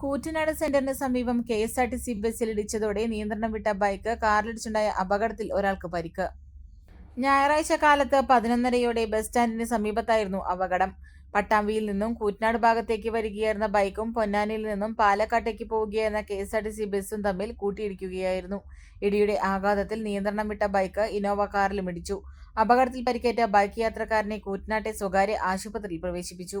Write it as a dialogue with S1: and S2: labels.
S1: കൂറ്റനാട് സെന്ററിന് സമീപം K S R T C ബസ്സിൽ ഇടിച്ചതോടെ നിയന്ത്രണം വിട്ട ബൈക്ക് കാറിലിടിച്ചുണ്ടായ അപകടത്തിൽ ഒരാൾക്ക് പരിക്ക്. ഞായറാഴ്ച കാലത്ത് പതിനൊന്നരയോടെ ബസ് സ്റ്റാൻഡിന് സമീപത്തായിരുന്നു അപകടം. പട്ടാമ്പിയിൽ നിന്നും കൂറ്റനാട് ഭാഗത്തേക്ക് വരികയായിരുന്ന ബൈക്കും പൊന്നാനിയിൽ നിന്നും പാലക്കാട്ടേക്ക് പോവുകയായിരുന്ന K S R T C ബസ്സും തമ്മിൽ കൂട്ടിയിടിക്കുകയായിരുന്നു. ഇടിയുടെ ആഘാതത്തിൽ നിയന്ത്രണം വിട്ട ബൈക്ക് ഇന്നോവ കാറിലും ഇടിച്ചു. അപകടത്തിൽ പരിക്കേറ്റ ബൈക്ക് യാത്രക്കാരനെ കൂറ്റനാട്ടെ സ്വകാര്യ ആശുപത്രിയിൽ പ്രവേശിപ്പിച്ചു.